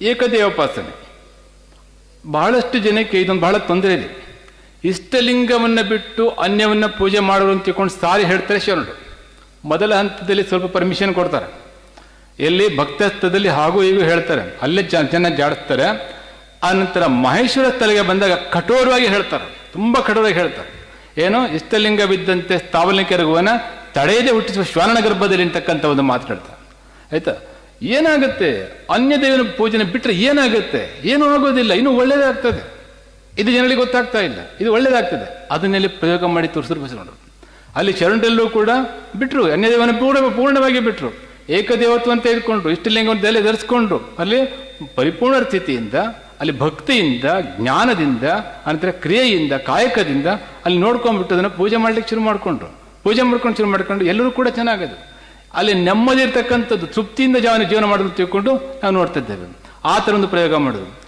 ಏಕದೇವೋಪಾಸನೆ. ಬಹಳಷ್ಟು ಜನಕ್ಕೆ ಇದೊಂದು ಬಹಳ ತೊಂದರೆ ಇದೆ. ಇಷ್ಟಲಿಂಗವನ್ನು ಬಿಟ್ಟು ಅನ್ಯವನ್ನು ಪೂಜೆ ಮಾಡೋರು ಅಂತ ತಿಳ್ಕೊಂಡು ಸಾರಿ ಹೇಳ್ತಾರೆ ಶರಣರು ಮೊದಲ ಹಂತದಲ್ಲಿ ಸ್ವಲ್ಪ ಪರ್ಮಿಷನ್ ಕೊಡ್ತಾರೆ. ಎಲ್ಲಿ ಭಕ್ತಸ್ಥದಲ್ಲಿ ಹಾಗೂ ಹೀಗೂ ಹೇಳ್ತಾರೆ. ಅಲ್ಲೇ ಜನ ಜಾಡಿಸ್ತಾರೆ. ಆನಂತರ ಮಹೇಶ್ವರ ಸ್ಥಳಿಗೆ ಬಂದಾಗ ಕಠೋರವಾಗಿ ಹೇಳ್ತಾರೆ. ತುಂಬ ಕಠೋರವಾಗಿ ಹೇಳ್ತಾರೆ. ಏನು? ಇಷ್ಟಲಿಂಗ ಬಿದ್ದಂತೆ ಸ್ಥಾವಲಿಂಗ ಸ್ಥಾವಲಿಂಗರುವನ ತಡೆಯದೆ ಹುಟ್ಟಿಸುವ ಶ್ವಾನನ ಗರ್ಭದಲ್ಲಿ ಅಂತಕ್ಕಂಥ ಒಂದು ಮಾತು ಆಯಿತಾ ಆಯ್ತಾ? ಏನಾಗುತ್ತೆ? ಅನ್ಯ ದೇವನ ಪೂಜನೆ ಬಿಟ್ಟರೆ ಏನಾಗುತ್ತೆ? ಏನೂ ಆಗೋದಿಲ್ಲ, ಇನ್ನೂ ಒಳ್ಳೇದಾಗ್ತದೆ. ಇದು ಜನರಿಗೆ ಗೊತ್ತಾಗ್ತಾ ಇಲ್ಲ, ಇದು ಒಳ್ಳೇದಾಗ್ತದೆ. ಅದನ್ನೆಲ್ಲಿ ಪ್ರಯೋಗ ಮಾಡಿ ತೋರಿಸಿದ್ರು ಬಸವಣ್ಣರು ಅಲ್ಲಿ ಶರಣರಲ್ಲೂ ಕೂಡ ಬಿಟ್ಟರು ಅನ್ಯದೇವನ ಪೂರ್ಣ, ಪೂರ್ಣವಾಗಿ ಬಿಟ್ಟರು ಏಕದೇವತ್ವ ಅಂತ ಇದ್ಕೊಂಡ್ರು ಇಷ್ಟಲಿಂಗವನ್ನು ದೆಲೆ ಧರಿಸ್ಕೊಂಡ್ರು. ಅಲ್ಲಿ ಪರಿಪೂರ್ಣ ಸ್ಥಿತಿಯಿಂದ, ಅಲ್ಲಿ ಭಕ್ತಿಯಿಂದ, ಜ್ಞಾನದಿಂದ ಅನಂತರ ಕ್ರಿಯೆಯಿಂದ, ಕಾಯಕದಿಂದ ಅಲ್ಲಿ ನೋಡ್ಕೊಂಡ್ಬಿಟ್ಟು ಅದನ್ನು ಪೂಜೆ ಮಾಡ್ಲಿಕ್ಕೆ ಶುರು ಮಾಡ್ಕೊಂಡ್ರು. ಪೂಜೆ ಮಾಡ್ಕೊಂಡು ಶುರು ಮಾಡ್ಕೊಂಡು ಎಲ್ಲರೂ ಕೂಡ ಚೆನ್ನಾಗದು. ಅಲ್ಲಿ ನೆಮ್ಮದಿ ಇರ್ತಕ್ಕಂಥದ್ದು ತೃಪ್ತಿಯಿಂದ ಜೀವನ ಜೀವನ ಮಾಡಲು ತಿಳ್ಕೊಂಡು ನಾವು ನೋಡ್ತಾ ಇದ್ದೇವೆ. ಆ ಥರ ಒಂದು ಪ್ರಯೋಗ ಮಾಡೋದು